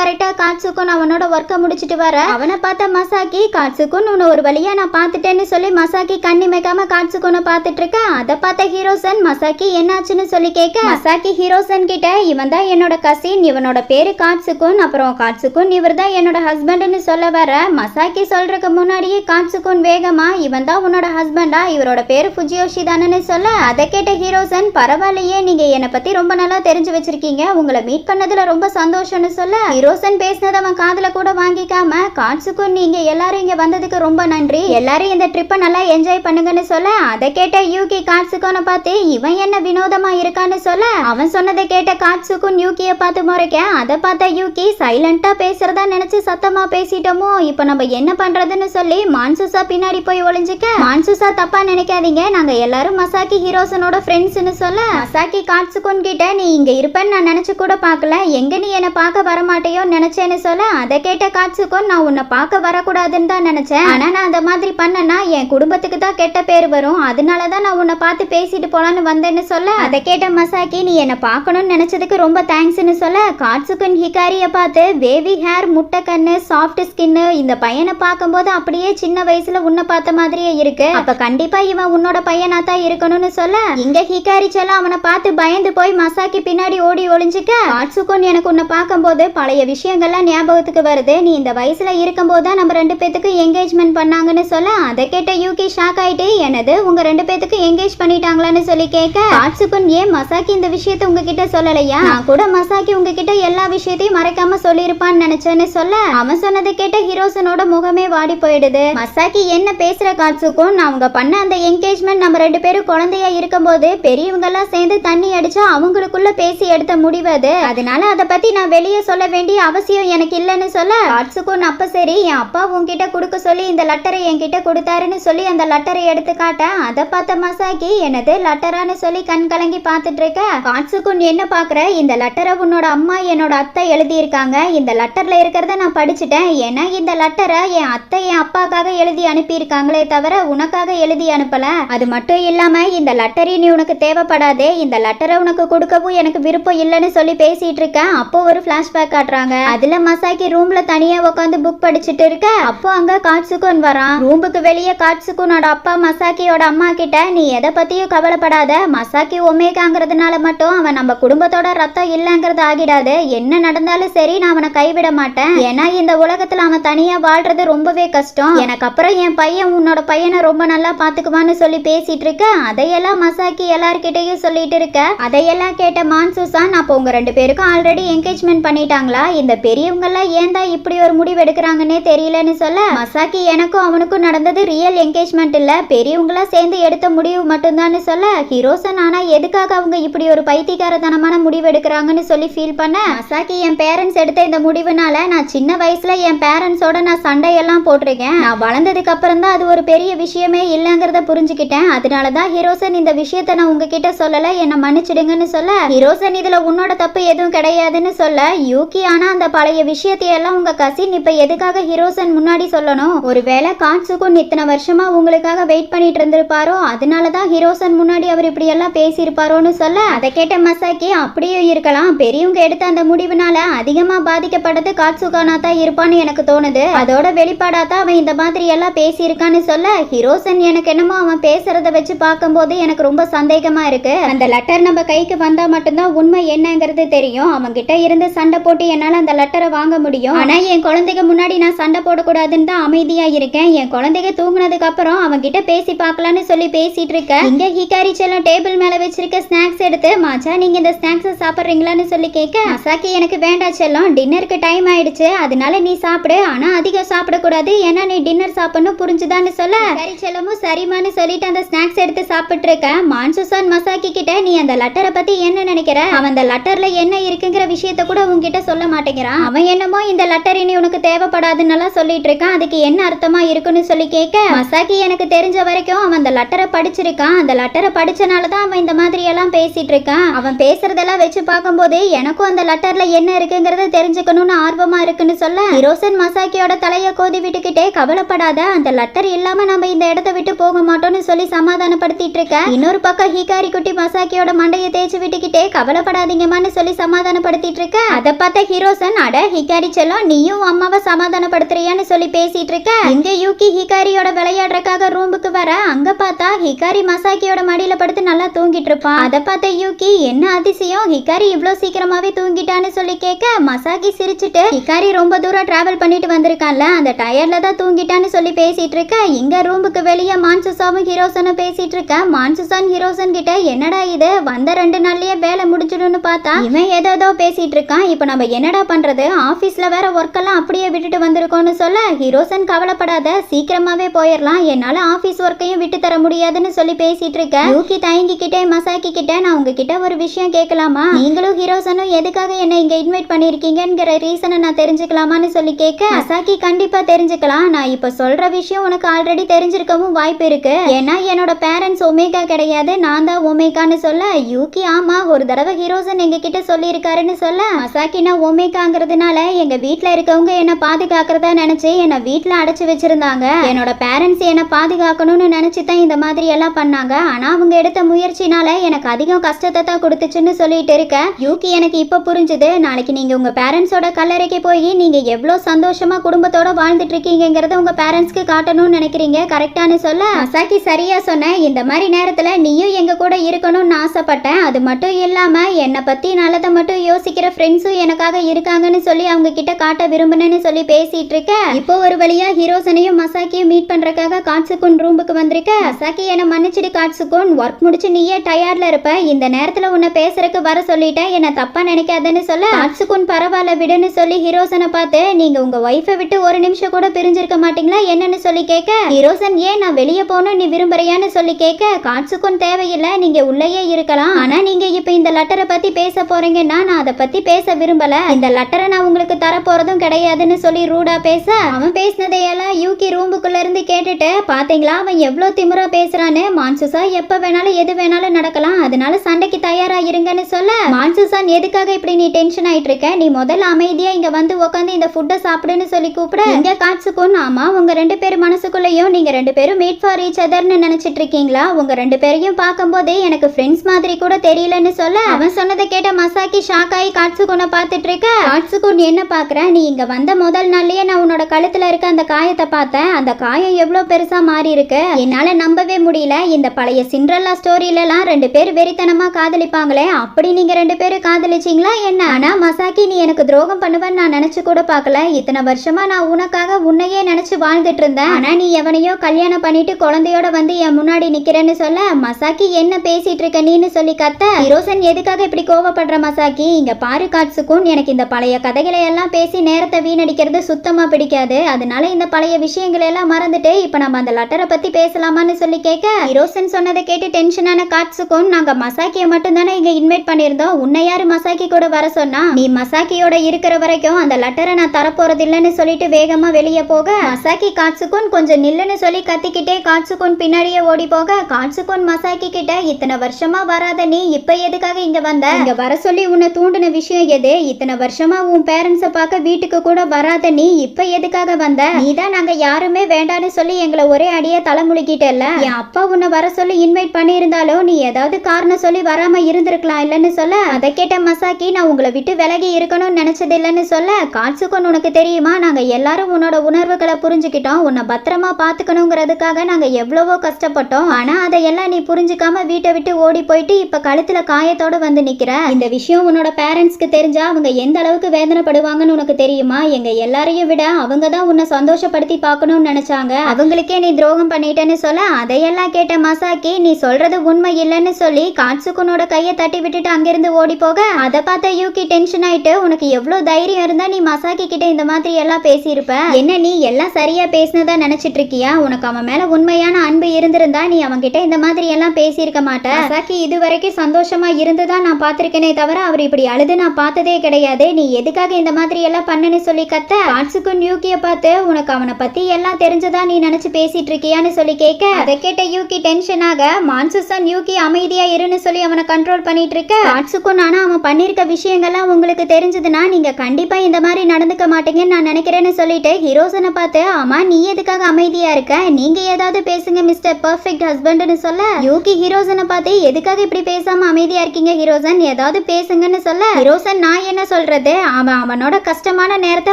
கரெக்டாக காட்ஸுக்கும் காட்சுகோன் அவனோட ஒர்க்கை முடிச்சிட்டு வர. அவனை பார்த்த மசாக்கி காட்சுக்குன்னு உன்னை ஒரு வழியா நான் பார்த்துட்டேன்னு சொல்லி மசாக்கி கண்ணி மேக்காம காட்சுகோனை பார்த்துட்டு இருக்க? அதை பார்த்த ஹீரோசன் மசாக்கி என்னாச்சுன்னு சொல்லி கேட்க மசாக்கி ஹீரோசன் கிட்ட இவன் தான் என்னோட கசின் இவனோட பேரு காட்சுக்குன் அப்புறம் காட்சுக்குன் இவர் தான் என்னோட ஹஸ்பண்ட்னு சொல்ல வர. மசாக்கி சொல்றதுக்கு முன்னாடியே காட்சுக்குன் வேகமா இவன் தான் உன்னோட ஹஸ்பண்டா இவரோட பேரு ஃபுஜியோஷி தானேன்னு சொல்ல? அதை கேட்ட ஹீரோசன் பரவாயில்லையே நீங்க என்னை பத்தி ரொம்ப நல்லா தெரிஞ்சு வச்சிருக்கீங்க. உங்களை மீட் பண்ணதுல ரொம்ப சந்தோஷம்னு சொல்ல. ஹீரோசன் பேசினதை அவன் காதல கூட வாங்கிக்காம காட்ஸுக்கும் நீங்க எல்லாரும் இங்க வந்ததுக்கு ரொம்ப நன்றி. எல்லாரும் இந்த ட்ரிப்பை நல்லா என்ஜாய் பண்ணுங்கன்னு சொல்ல அதை கேட்ட யூகி காட்சுகோனை பார்த்து இவன் என்ன வினோதமா இருக்கான்னு சொல்ல? அவன் சொன்னதை கேட்ட காட்ஸுக்கும் யூகிய பார்த்து முறைக்க அதை பார்த்த யூகி சைலண்டா பேசுறதா நினைச்சு சத்தமா பேசிட்டோமோ? இப்போ நம்ம என்ன பண்றதுன்னு சொல்லி மான்சுசா பின்னாடி போய் ஒளிஞ்சுக்க. மான்சுசா தப்பா நினைக்காதீங்க நாங்க எல்லாரும் மசாக்கி ஹீரோசனோட ஃப்ரெண்ட்ஸ்னு சொல்ல. மசாக்கி காட்ஸுக்கும் கிட்ட நீ இங்க இருப்பேன்னு நான் நினைச்சு கூட பார்க்கல. எங்க நீ என்னை பார்க்க வரமாட்டேயோ நினச்சேன்னு நினைச்சேன்னு சொல்ல அதை கேட்ட காட்சுகுன் நான் உன்னை பார்க்க வரக்கூடாதுன்னு தான் நினைச்சேன். ஆனா நான் அந்த மாதிரி பண்ணனா என் குடும்பத்துக்கு தான் கெட்ட பேர் வரும். அதனால தான் நான் உன்னை பார்த்து பேசிட்டு போலான்னு வந்தேன்னு சொல்ல. அதை கேட்ட மசாக்கி நீ என்னை பார்க்கணும்னு நினைச்சதுக்கு ரொம்ப தேங்க்ஸ்னு சொல்ல. காட்சுகுன் ஹிகாரியை பார்த்து வேவி ஹேர் முட்டை கண்ணு சாஃப்ட் ஸ்கின்னு இந்த பையனை பார்க்கும்போது அப்படியே சின்ன வயசுல உன்னை பார்த்த மாதிரியே இருக்கு. அப்ப கண்டிப்பா இவன் உன்னோட பையனா தான் இருக்கணும்னு சொல்ல. இங்க ஹிகாரி செல்லம் அவனை பார்த்து பயந்து போய் மசாக்கி பின்னாடி ஓடி ஒளிஞ்சுக்க. காட்சுகுன் எனக்கு உன்னை பார்க்கும்போது பழைய விஷயங்கள்லாம் ஞாபகத்துக்கு வருது. நீ இந்த வயசுல இருக்கும்போது தான் நம்ம ரெண்டு பேத்துக்கு என்கேஜ்மெண்ட் பண்ணாங்கன்னு சொல்ல அதை கேட்ட யூகி ஷாக் ஆகிட்டு என்னது உங்க ரெண்டு பேத்துக்கு என்கேஜ் பண்ணிட்டாங்களான்னு சொல்லி கேட்க காட்சுகுன் ஏன் மசாக்கி இந்த விஷயத்த உங்ககிட்ட சொல்லலையா? நான் கூட மசாக்கி உங்ககிட்ட எல்லா விஷயத்தையும் மறைக்காம சொல்லியிருப்பான்னு நினைச்சேன்னு சொல்ல அவன் சொன்னதை கேட்ட ஹீரோசனோட முகமே வாடி போயிடுது. மசாக்கி என்ன பேசுற காட்சுக்கும் நான் அவங்க பண்ண அந்த என்கேஜ்மெண்ட் நம்ம ரெண்டு பேரும் குழந்தையா இருக்கும்போது பெரியவங்க எல்லாம் சேர்ந்து தண்ணி அடிச்சா அவங்களுக்குள்ள பேசி எடுத்த முடிவு அது. அதனால அதை பத்தி நான் வெளியே சொல்ல வேண்டிய அவசியம் எனக்கு இல்லைன்னு சொல்ல? காட்சுக்கும் அப்ப சரி என் அப்பா உன்கிட்ட கொடுக்க சொல்லி இந்த லெட்டரை என்கிட்ட கொடுத்தாருன்னு சொல்லி அந்த லெட்டரை எடுத்து காட்ட அதை பார்த்த மசாக்கி எனது லெட்டரான்னு சொல்லி கண் கலங்கி பார்த்துட்டு இருக்க காட்சுக்குன் என்ன பாக்குற இந்த லெட்டரை உன்னோட அம்மா என்னோட அத்தை எழுதியிருக்காங்க. இந்த லெட்டர்ல இருக்கிறத நான் படிச்சுட்டேன். ஏன்னா இந்த லெட்டரை என் அத்தை என் அப்பாக்காக எழுதி அனுப்பியிருக்காங்களே தவிர உனக்காக எழுதி அனுப்பல. அது மட்டும் இல்லாம இந்த லெட்டரி நீ உனக்கு தேவைப்படாதே. இந்த லெட்டரை உனக்கு கொடுக்கவும் எனக்கு விருப்பம் இல்லைன்னு சொல்லி பேசிட்டு இருக்கேன் அப்போ ஒரு ஃபிளாஷ்பேக் காட்டுறாங்க. அதுல மசாக்கி ரூம் ரூம்ல தனியா உட்காந்து புக் படிச்சுட்டு இருக்க? அப்போ அங்க காட்சுக்குன் வரான். ரூமுக்கு வெளியே காட்சுக்குனோட அப்பா மசாக்கியோட அம்மா கிட்ட நீ எதை பத்தியும் கவலைப்படாத. மசாக்கி ஒமேகாங்கிறதுனால மட்டும் அவன் நம்ம குடும்பத்தோட ரத்தம் இல்லைங்கிறது ஆகிடாது. என்ன நடந்தாலும் சரி நான் அவனை கைவிட மாட்டேன். ஏன்னா இந்த உலகத்துல அவன் தனியா வாழ்றது ரொம்பவே கஷ்டம். எனக்கு அப்புறம் என் பையன் உன்னோட பையனை ரொம்ப நல்லா பாத்துக்குவான்னு சொல்லி பேசிட்டு இருக்க. அதையெல்லாம் மசாக்கி எல்லார்கிட்டயும் சொல்லிட்டு இருக்க. அதையெல்லாம் கேட்ட மான்சூசான் அப்போ உங்க ரெண்டு பேருக்கும் ஆல்ரெடி என்கேஜ்மெண்ட் பண்ணிட்டாங்களா? இந்த பெரியவங்க எல்லாம் ஏன் தான் இப்படி ஒரு முடிவு எடுக்கிறாங்கன்னே தெரியலன்னு சொல்ல? மசாக்கி எனக்கும் அவனுக்கும் நடந்தது ரியல் என்கேஜ்மெண்ட் இல்ல. பெரியவங்களா சேர்ந்து எடுத்த முடிவு மட்டும்தான்னு சொல்ல? ஹீரோசன் ஆனா எதுக்காக அவங்க இப்படி ஒரு பைத்தியக்காரத்தனமான முடிவு எடுக்கிறாங்கன்னு சொல்லி ஃபீல் பண்ண? மசாக்கி என் பேரண்ட்ஸ் எடுத்த இந்த முடிவுனால நான் சின்ன வயசுல என் பேரண்ட்ஸோட நான் சண்டையெல்லாம் போட்டிருக்கேன். நான் வளர்ந்ததுக்கு அப்புறம் தான் அது ஒரு பெரிய விஷயமே இல்லைங்கிறத புரிஞ்சுக்கிட்டேன். அதனால தான் ஹீரோசன் இந்த விஷயத்த நான் உங்ககிட்ட சொல்லல. என்னை மன்னிச்சிடுங்கன்னு சொல்ல? ஹீரோசன் இதுல உன்னோட தப்பு எதுவும் கிடையாதுன்னு சொல்ல? யூகி ஆனா அந்த பழைய விஷயத்தையெல்லாம் உங்க கசின் இப்ப எதுக்காக ஹீரோசன் முன்னாடி சொல்லணும்? ஒருவேளை காட்சுக்கும் இத்தனை வருஷமா உங்களுக்காக வெயிட் பண்ணிட்டு இருந்திருப்பாரோ? அதனால தான் ஹீரோசன் முன்னாடி அவர் இப்படி எல்லாம் பேசியிருப்பாரோன்னு சொல்ல அதை கேட்ட மசாக்கி அப்படியே இருக்கலாம். பெரியவங்க எடுத்த அந்த முடிவுனால அதிகமா பாதிக்கப்பட்டது காட்சுகானா தான் இருப்பான்னு எனக்கு தோணுது. அதோட வெளிப்பாடா தான் அவன் இந்த மாதிரி எல்லாம் பேசியிருக்கான்னு சொல்ல ஹீரோசன் எனக்கு என்னமோ அவன் பேசுறத வச்சு பார்க்கும்போது எனக்கு ரொம்ப சந்தேகமா இருக்கு. அந்த லெட்டர் நம்ம கைக்கு வந்தா மட்டும்தான் உண்மை என்னங்கிறது தெரியும். அவன் கிட்ட இருந்து சண்டை போட்டு என்னால அந்த லெட்டரை வாங்க முடியும். ஆனா என் குழந்தைங்க முன்னாடி நான் சண்டை போடக்கூடாதுன்னு தான் அமைதியா இருக்கேன். என் குழந்தைங்க தூங்குனதுக்கு அப்புறம் அவன் கிட்ட பேசி பார்க்கலான்னு சொல்லி பேசிட்டு இருக்க இங்க ஹிகாரி செல்லம் டேபிள் மேல வச்சிருக்க ஸ்நாக்ஸ் எடுத்து மாச்சா நீங்க இந்த ஸ்நாக்ஸ் சாப்பிடுறீங்களான்னு சொல்லி கேட்க அசாக்கி எனக்கு வேண்டாம் செல்லம். டின்னருக்கு டைம் ஆயிடுச்சு. அதனால நீ சாப்பிடு. ஆனா அதிகம் சாப்பிடக்கூடாது. ஏன்னா நீ டின்னர் சாப்பிடணும். புரிஞ்சுதான்னு சொல்ல. ஹிகாரி செல்லமும் சரிமான்னு சொல்லிட்டு அந்த ஸ்நாக்ஸ் எடுத்து சாப்பிட்டு இருக்க மான்சுசான் மசாக்கி கிட்ட நீ அந்த லெட்டரை பத்தி என்ன நினைக்கிற? அவன் அந்த லெட்டர்ல என்ன இருக்குங்கிற விஷயத்த கூட உன்கிட்ட சொல்ல மாட்டேங்கிறான். அவன் என்னமோ இந்த லெட்டர் இனி உனக்கு தேவைப்படாதுன்னு சொல்லிட்டு இருக்கான். அதுக்கு என்ன அர்த்தமா இருக்குன்னு சொல்லி கேட்க மசாக்கி எனக்கு தெரிஞ்ச வரைக்கும் அவன் அந்த லெட்டரை படிச்சிருக்கான். அந்த லெட்டரை படிச்சனால தான் அவன் இந்த மாதிரி எல்லாம் பேசிட்டு இருக்கான். அவன் பேசுறதெல்லாம் வச்சு பார்க்கும்போது எனக்கும் அந்த லெட்டர்ல என்ன இருக்குங்கிறத தெரிஞ்சுக்கணும்னு ஆர்வமா இருக்குன்னு சொல்ல ஹிரோசன் மசாக்கியோட தலைய கோதி விட்டுக்கிட்டே கவலைப்படாத. அந்த லெட்டர் இல்லாம நம்ம இந்த இடத்த விட்டு போக மாட்டோம்னு சொல்லி சமாதானப்படுத்திட்டு இருக்க. இன்னொரு பக்கம் ஹிகாரி குட்டி மசாக்கியோட மண்டையை தேய்ச்சி விட்டுக்கிட்டே கவலைப்படாதீங்கம்மான்னு சொல்லி சமாதானப்படுத்திட்டு இருக்க. அதை பார்த்த ஹீரோசன் அட ஹிகாரி இதெல்லாம் நீயும் அம்மாவை சமாதானப்படுத்துறியான்னு சொல்லி பேசிட்டு இருக்க இங்க யூகி ஹிகாரியோட விளையாடுறக்காக ரூமுக்கு வர அங்க பார்த்தா ஹிகாரி மசாக்கியோட மடியில படுத்து நல்லா தூங்கிட்டு இருப்பான் அதை பார்த்த யூகி என்ன அதிசயம்? ஹிகாரி இவ்ளோ சீக்கிரமாவே தூங்கிட்டான்னு சொல்லி கேட்க மசாக்கி சிரிச்சுட்டு ஹிகாரி ரொம்ப தூரம் டிராவல் பண்ணிட்டு வந்திருக்கான்ல அந்த டயர்ல தான் தூங்கிட்டான்னு சொல்லி பேசிட்டு இருக்க இங்க ரூமுக்கு வெளியே மான்சுசாவும் ஹீரோசனும் பேசிட்டு இருக்க மான்சுசான் ஹீரோசன் கிட்ட என்னடா இது? வந்த ரெண்டு நாள்லயே வேலை முடிஞ்சிடும்னு பார்த்தா இவன் ஏதோ பேசிட்டு இருக்கான் இப்போ நம்ம என்னடா பண்றது? ஆபீஸ்ல வேற ஒர்க்கெல்லாம் அப்படியே விட்டுட்டு வந்திருக்கோன்னு சொல்ல ஹீரோசன் கவலைப்படாத சீக்கிரமாவே போயிடலாம் என்னால ஆபீஸ் ஒர்க்கையும் விட்டு தர முடியாதுன்னு சொல்லி பேசிட்டு இருக்கேன் யூகி தயங்கிக்கிட்டே மசாக்கி கிட்ட நான் உங்ககிட்ட ஒரு விஷயம் கேட்கலாமா? நீங்களும் ஹீரோசனும் எதுக்காக என்னை இங்க இன்வைட் பண்ணியிருக்கீங்கிற ரீசனை நான் தெரிஞ்சுக்கலாமான்னு சொல்லி கேட்க மசாக்கி கண்டிப்பா தெரிஞ்சுக்கலாம். நான் இப்ப சொல்ற விஷயம் உனக்கு ஆல்ரெடி தெரிஞ்சிருக்கவும் வாய்ப்பு இருக்கு. ஏன்னா என்னோட பேரண்ட்ஸ் ஒமேகா கிடையாது நான் தான் ஒமேகான்னு சொல்ல யூகி ஆமா ஒரு தடவை ஹீரோசன் எங்ககிட்ட சொல்லியிருக்காருன்னு சொல்ல மசாக்கி நான் ஒமேகாங்கிறதுனால எங்க வீட்டில் இருக்கவங்க என்னை பாதுகாக்கிறதா நினச்சி என்னை வீட்டில் அடைச்சி வச்சிருந்தாங்க. என்னோட பேரண்ட்ஸ் என்னை பாதுகாக்கணும்னு நினச்சி தான் இந்த மாதிரி எல்லாம் பண்ணாங்க. ஆனால் அவங்க எடுத்த முயற்சினால எனக்கு அதிகம் கஷ்டத்தை தான் கொடுத்துச்சுன்னு சொல்லிட்டு இருக்கேன் யூகி எனக்கு இப்போ புரிஞ்சுது. நாளைக்கு நீங்கள் உங்கள் பேரண்ட்ஸோட கல்லறைக்கு போய் நீங்கள் எவ்வளோ சந்தோஷமாக குடும்பத்தோட வாழ்ந்துட்டு இருக்கீங்கிறத உங்கள் பேரண்ட்ஸ்க்கு காட்டணும்னு நினைக்கிறீங்க. கரெக்டானு சொல்ல அசாக்கி சரியாக சொன்னேன் இந்த மாதிரி நேரத்தில் நீயும் எங்கள் கூட இருக்கணும்னு ஆசைப்பட்டேன். அது மட்டும் இல்லாமல் என்னை பற்றி நல்லதை மட்டும் யோசிக்கிற ஃப்ரெண்ட்ஸும் எனக்காக இருக்காங்கன்னு சொல்லி அவங்க கிட்ட காட்ட விரும்புனேன்னு சொல்லி பேசிட்டு இருக்க? இப்போ ஒரு வழியா ஹீரோசனையும் மசாக்கியும் மீட் பண்றதுக்காக காட்சுக்குன் ரூமுக்கு வந்திருக்க? மசாக்கி என்ன மன்னிச்சிடு காட்சுக்குன் ஒர்க் முடிச்சு நீயே டயர்ட்ல இருப்ப. இந்த நேரத்துல உன்னை பேசுறதுக்கு வர சொல்லிட்டேன். என்ன தப்பா நினைக்காதன்னு சொல்ல. காட்சுக்குன் பரவாயில்ல விடுன்னு சொல்லி ஹீரோசனை பார்த்து நீங்க உங்க ஒய்ஃபை விட்டு ஒரு நிமிஷம் கூட பிரிஞ்சிருக்க மாட்டீங்களா? என்னன்னு சொல்லி கேட்க. ஹீரோசன் ஏன் நான் வெளியே போகணும் நீ விரும்புறியான்னு சொல்லி கேட்க. காட்சுக்குன் தேவையில்லை. நீங்க உள்ளேயே இருக்கலாம். ஆனா நீங்க இப்ப இந்த லெட்டரை பத்தி பேச போறீங்கன்னா நான் அதை பத்தி பேச விரும்பல. இந்த லெட்டரை நான் உங்களுக்கு தர போறதும் கிடையாதுன்னு சொல்லி ரூடா பேச அவன் பேசினதையெல்லாம் யூகி ரூமுக்குள்ள இருந்து கேட்டுட்டு பாத்தீங்களா அவன் எவ்வளவு திமிரா பேசுறான்னு? மான்சுசா எப்ப வேணாலும் எது வேணாலும் நடக்கலாம். அதனால சண்டைக்கு தயாரா இருங்கன்னு சொல்ல மான்சுசான் எதுக்காக இப்படி நீ டென்ஷன் ஆயிட்டு இருக்க நீ முதல்ல அமைதியா இங்க வந்து உட்காந்து இந்த ஃபுட்டை சாப்பிடுன்னு சொல்லி கூப்பிட. இங்க காட்சுக்கும் ஆமா உங்க ரெண்டு பேரும் மனசுக்குள்ளேயும் நீங்க ரெண்டு பேரும் மீட் ஃபார் ரீச் அதர்னு நினைச்சிட்டு இருக்கீங்களா உங்க ரெண்டு பேரையும் பார்க்கும்போதே எனக்கு ஃப்ரெண்ட்ஸ் மாதிரி கூட தெரியலன்னு சொல்ல அவன் சொன்னதை கேட்ட மசாக்கி ஷாக் ஆகி காட்சுகுனை பார்த்துட்டு இருக்க காட்சுகுன் என்ன பார்க்குறேன் நீ இங்கே வந்த முதல் நாள்லயே நான் உன்னோட கழுத்தில் இருக்க அந்த காயத்தை பார்த்தேன். அந்த காயம் எவ்வளோ பெருசாக மாறி இருக்கு. என்னால் நம்பவே முடியல. இந்த பழைய சிண்ட்ரல்லா ஸ்டோரியிலலாம் ரெண்டு பேர் வெறித்தனமாக காதலிப்பாங்களே. அப்படி நீங்கள் ரெண்டு பேரும் காதலிச்சீங்களா என்ன? ஆனால் மசாக்கி நீ எனக்கு துரோகம் பண்ணுவேன்னு நான் நினச்சி கூட பார்க்கல. இத்தனை வருஷமாக நான் உனக்காக உன்னையே நினச்சி வாழ்ந்துட்டு இருந்தேன். ஆனால் நீ எவனையோ கல்யாணம் பண்ணிட்டு குழந்தையோட வந்து என் முன்னாடி நிற்கிறேன்னு சொல்ல மசாக்கி என்ன பேசிட்டு இருக்க நீன்னு சொல்லி கத்த. ஹீரோசன் எதுக்காக இப்படி கோவப்படுற மசாக்கி இங்க பாரு பாரு காட்சுக்கும் எனக்கு இந்த பழைய கதைகளை எல்லாம் பேசி நேரத்தை வீணடிக்கிறது சுத்தமாக பிடிக்காது. அதனால இந்த பழைய விஷயங்களை எல்லாம் மறந்துட்டு இப்போ நம்ம அந்த லெட்டரை பற்றி பேசலாமான்னு சொல்லி கேட்க ஹீரோசன் சொன்னதை கேட்டு டென்ஷனான காட்ஸுக்கும் நாங்கள் மசாக்கியை மட்டும் தானே இன்வைட் பண்ணியிருந்தோம். உன்னை யாரு மசாக்கி கூட வர சொன்னா? நீ மசாக்கியோட இருக்கிற வரைக்கும் அந்த லெட்டரை நான் தரப்போறது இல்லைன்னு சொல்லிட்டு வேகமாக வெளியே போக. மசாக்கி காட்ஸுக்கும் கொஞ்சம் நில்லுன்னு சொல்லி கத்திக்கிட்டே காட்ஸுக்கும் பின்னாடியே ஓடி போக. காட்ஸுக்கும் மசாக்கி கிட்ட இத்தனை வருஷமா வராத நீ இப்போ எதுக்காக இங்கே வந்த? இங்கே வர சொல்லி உன்னை தூண்டின விஷயம் எது? இத்தனை வருஷமா உன் பேரண்ட்ஸை பார்க்க வீட்டுக்கு கூட வராத நீ இப்ப எதுக்காக வந்த? நீதான் நாங்க யாருமே வேண்டான்னு சொல்லி எங்களை ஒரே அடியே தலைமுழுக்கிட்டல்ல? என் அப்பா உன்னை வர சொல்லி இன்வைட் பண்ணியிருந்தாலும் நீ ஏதாவது காரணம் சொல்லி வராம இருந்திருக்கலாம் இல்லைன்னு சொல்ல? அதை கேட்ட மசாக்கி நான் உங்களை விட்டு விலகி இருக்கணும்னு நினைச்சது இல்லைன்னு சொல்ல? காட்சுக்கொன் உனக்கு தெரியுமா? நாங்க எல்லாரும் உன்னோட உணர்வுகளை புரிஞ்சுக்கிட்டோம். உன்னை பத்திரமா பாத்துக்கணுங்கிறதுக்காக நாங்க எவ்வளவோ கஷ்டப்பட்டோம். ஆனா அதையெல்லாம் நீ புரிஞ்சுக்காம வீட்டை விட்டு ஓடி போயிட்டு இப்ப கழுத்துல காயத்தோட வந்து நிக்கிற. இந்த விஷயம் உன்னோட பேரண்ட்ஸ்க்கு தெரிஞ்சா அவங்க எந்த அளவுக்கு வேதனைப்படுவாங்கன்னு உனக்கு தெரியுமா? எங்க எல்லாரையும் விட அவங்க தான் உன்னை சந்தோஷப்படுத்தி பார்க்கணும்னு நினைச்சாங்க. அவங்களுக்கே நீ துரோகம் பண்ணிட்டேன்னு சொல்ல அதையெல்லாம் கேட்ட மசாக்கி நீ சொல்றது உண்மை இல்லைன்னு சொல்லி காட்சுக்குனோட கையை தட்டி விட்டுட்டு அங்கிருந்து ஓடி போக அதை பார்த்த யூகி டென்ஷன் ஆயிட்டு உனக்கு எவ்வளவு தைரியம் இருந்தா நீ மசாக்கி கிட்ட இந்த மாதிரி எல்லாம் பேசியிருப்ப? என்ன நீ எல்லாம் சரியா பேசினதா நினைச்சிட்டு இருக்கியா? உனக்கு அவன் மேல உண்மையான அன்பு இருந்திருந்தா நீ அவன்கிட்ட இந்த மாதிரி எல்லாம் பேசியிருக்க மாட்ட. மசாக்கி இது வரைக்கும் சந்தோஷமா இருந்துதான் நான் பார்த்திருக்கேனே தவிர அவர் இப்படி அழுது நான் பார்த்ததே கிடையாது. நீ எதுக்காக இந்த மாதிரி எல்லாம் பண்ணனு சொல்லி கத்த காட்சுக்கும் யூகிய பார்த்து உனக்கு அவனை பத்தி எல்லாம் தெரிஞ்சதா நீ நினைச்சு பேசிட்டு இருக்கியான்னு சொல்லி கேட்க அதை கேட்ட யூகி டென்ஷன் ஆக மான்சுசன் யூகி அமைதியா இருன்னு சொல்லி அவனை கண்ட்ரோல் பண்ணிட்டு இருக்க. காட்சுக்கும் நானும் அவன் பண்ணிருக்க விஷயங்கள்லாம் உங்களுக்கு தெரிஞ்சதுன்னா நீங்க கண்டிப்பா இந்த மாதிரி நடந்துக்க மாட்டீங்கன்னு நான் நினைக்கிறேன்னு சொல்லிட்டு ஹீரோசனை பார்த்து ஆமா நீ எதுக்காக அமைதியா இருக்க? நீங்க ஏதாவது பேசுங்க மிஸ்டர் பர்ஃபெக்ட் ஹஸ்பண்ட்னு சொல்ல. யூகி ஹீரோசனை பார்த்து எதுக்காக இப்படி பேசாம அமைதியா இருக்கீங்க ஹீரோசன் ஏதாவது பேசுங்கன்னு சொல்ல. ஹீரோசன் நான் என்ன சொல்றது? அவன் அவனோட கஷ்டமான நேரத்தை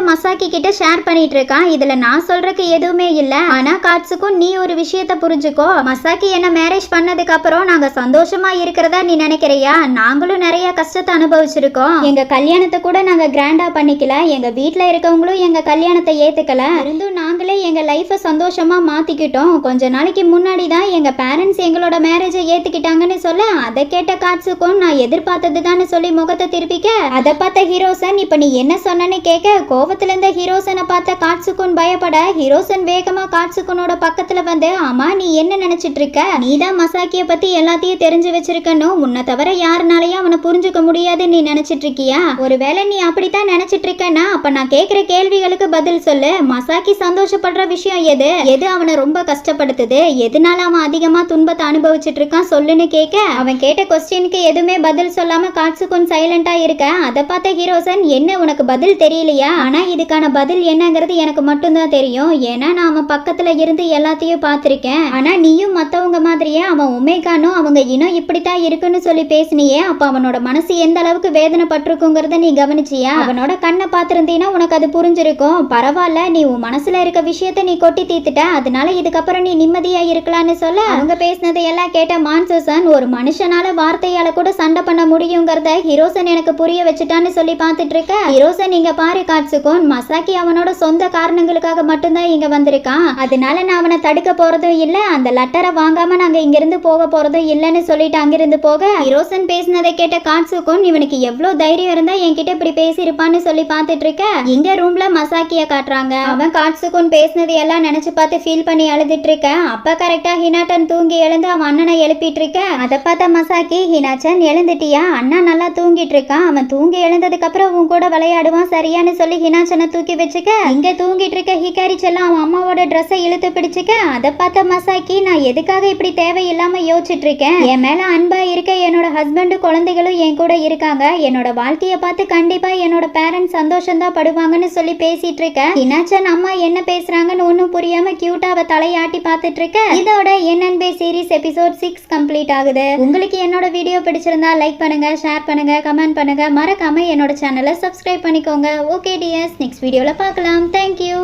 மசாக்கி கிட்ட ஷேர் பண்ணிட்டு இருக்கான் இதுல நான் சொல்றதுக்கு எதுவுமே இல்ல. ஆனா காட்சுக்கும் நீ ஒரு விஷயத்த புரிஞ்சுக்கோ. மசாக்கி என்ன மேரேஜ் பண்ணதுக்கு அப்புறம் நாங்க சந்தோஷமா இருக்கிறதா நீ நினைக்கிறியா? நாங்களும் நிறைய கஷ்டத்தை அனுபவிச்சிருக்கோம். எங்க கல்யாணத்தை கூட நாங்க கிராண்டா பண்ணிக்கல. எங்க வீட்டுல இருக்கவங்களும் எங்க கல்யாணத்தை ஏத்துக்கல. இருந்தும் நாங்களே எங்க லைஃப்பை சந்தோஷமா மாத்திக்கிட்டோம். கொஞ்ச நாளைக்கு முன்னாடி தான் எங்க பேரண்ட்ஸ் எங்களோட மேரேஜை ஏத்துக்கிட்டாங்கன்னு சொல்ல அதை கேட்ட காட்சுக்கும் நான் எதிர்பார்த்தது தானே சொல்லி முகத்தை திருப்பிக்க அதை பார்த்த ஹீரோசன் இப்ப நீ என்ன சொன்னேன்னு கேட்க கோவத்துல இருந்த ஹீரோசனை பார்த்த காட்சுக்குன் பயப்பட ஹீரோசன் வேகமா காட்சுக்குனோட பக்கத்துல வந்து ஆமா நீ என்ன நினைச்சிட்டு இருக்க நீ தான் மசாக்கிய பத்தி எல்லாத்தையும் தெரிஞ்சு வச்சிருக்கணும். உன்னை தவிர யாருனாலையும் அவனை புரிஞ்சுக்க முடியாதுன்னு நீ நினைச்சிட்டு இருக்கியா ஒருவேளை நீ அப்படித்தான் நினைச்சிட்டு இருக்கன்னா அப்ப நான் கேட்குற கேள்விகளுக்கு பதில் சொல்லு. மசாக்கி சந்தோஷம் சந்தோஷப்படுற விஷயம் எது? எது அவனை ரொம்ப கஷ்டப்படுத்துது? எதனால அவன் அதிகமா துன்பத்தை அனுபவிச்சுட்டு இருக்கான் சொல்லுன்னு கேட்க அவன் கேட்ட கொஸ்டினுக்கு எதுவுமே பதில் சொல்லாம காட்சுக்குன் சைலண்டா இருக்க. அதை பார்த்த ஹீரோசன் என்ன உனக்கு பதில் தெரியலையா? ஆனா இதுக்கான பதில் என்னங்கிறது எனக்கு மட்டும்தான் தெரியும். ஏன்னா நான் அவன் பக்கத்துல இருந்து எல்லாத்தையும் பார்த்திருக்கேன். ஆனா நீயும் மத்தவங்க மாதிரியே அவன் உமேகானும் அவங்க இனம் இப்படித்தான் இருக்குன்னு சொல்லி பேசினியே. அப்ப அவனோட மனசு எந்த அளவுக்கு வேதனைப்பட்டிருக்குங்கிறத நீ கவனிச்சியா? அவனோட கண்ணை பார்த்திருந்தீன்னா உனக்கு அது புரிஞ்சிருக்கும். பரவாயில்ல நீ உன் மனசுல இருக்க விஷயத்த நீ கொட்டி தீத்துட்ட. அதனால இதுக்கப்புறம் நீ நிம்மதியா இருக்கலாம்னு சொல்ல அவங்க பேசினதை எல்லாம் கேட்ட மான்சூசன் ஒரு மனுஷனால வார்த்தையால கூட சண்டை பண்ண முடியுங்கிறத ஹீரோசன் எனக்கு புரிய வச்சுட்டான்னு சொல்லி பார்த்துட்டு இருக்க ஹீரோசன் நீங்க பாரு காட்சுக்கும் மசாக்கி அவனோட சொந்த காரணங்களுக்காக மட்டும்தான் இங்க வந்திருக்கான். அதனால நான் அவனை தடுக்க போறதும் இல்ல அந்த லெட்டரை வாங்காம நாங்க இங்கிருந்து போக போறதும் இல்லைன்னு சொல்லிட்டு அங்கிருந்து போக. ஹீரோசன் பேசினதை கேட்ட காட்சுக்கும் இவனுக்கு எவ்வளவு தைரியம் இருந்தா என்கிட்ட இப்படி பேசியிருப்பான்னு சொல்லி பார்த்துட்டு இருக்க இங்க ரூம்ல மசாக்கிய காட்டுறாங்க. அவன் காட்சுக்கும் பேசினது எல்லாம் நினைச்சு பார்த்து ஃபீல் பண்ணி அழுதுட்ருக்கேன் அப்போ அப்ப கரெக்டா ஹினாட்டன் தூங்கி எழுந்து அவன் அண்ணனை எழுப்பிட்டு அதை பார்த்த மசாக்கி ஹினாச்சன் எழுந்துட்டியா? அண்ணா நல்லா தூங்கிட்டு இருக்கான் அவன் தூங்கி எழுந்ததுக்கு அப்புறம் உன் கூட விளையாடுவான் சரியான்னு சொல்லி ஹினாச்சனை தூக்கி வச்சுக்க இங்க தூங்கிட்டு இருக்க ஹிகாரி செல்லம் அவன் அம்மாவோட ட்ரெஸ்ஸை இழுத்து பிடிச்சுக்க அதை பார்த்த மசாக்கி நான் எதுக்காக இப்படி தேவையில்லாம யோசிச்சுட்டு இருக்கேன் என் மேல அன்பா இருக்க என்னோட ஹஸ்பண்டு குழந்தைகளும் என் கூட இருக்காங்க. என்னோட வாழ்க்கைய பார்த்து கண்டிப்பா என்னோட பேரண்ட்ஸ் சந்தோஷம் தான் படுவாங்கன்னு சொல்லி பேசிட்டு இருக்கேன் ஹினாச்சன் அம்மா என்ன பேசுறாங்கன்னு ஒன்றும் புரியாம கியூட்டா அவ தலையாட்டி பார்த்துட்டு இருக்க இதோட NNB series episode six complete ஆகுது. உங்களுக்கு என்னோட வீடியோ பிடிச்சிருந்தா லைக் பண்ணுங்க ஷேர் பண்ணுங்க கமெண்ட் பண்ணுங்க. மறக்காம என்னோட சேனலை சப்ஸ்கிரைப் பண்ணிக்கோங்க. ஓகே டிஎஸ் நெக்ஸ்ட் வீடியோவில் பார்க்கலாம். தேங்க்யூ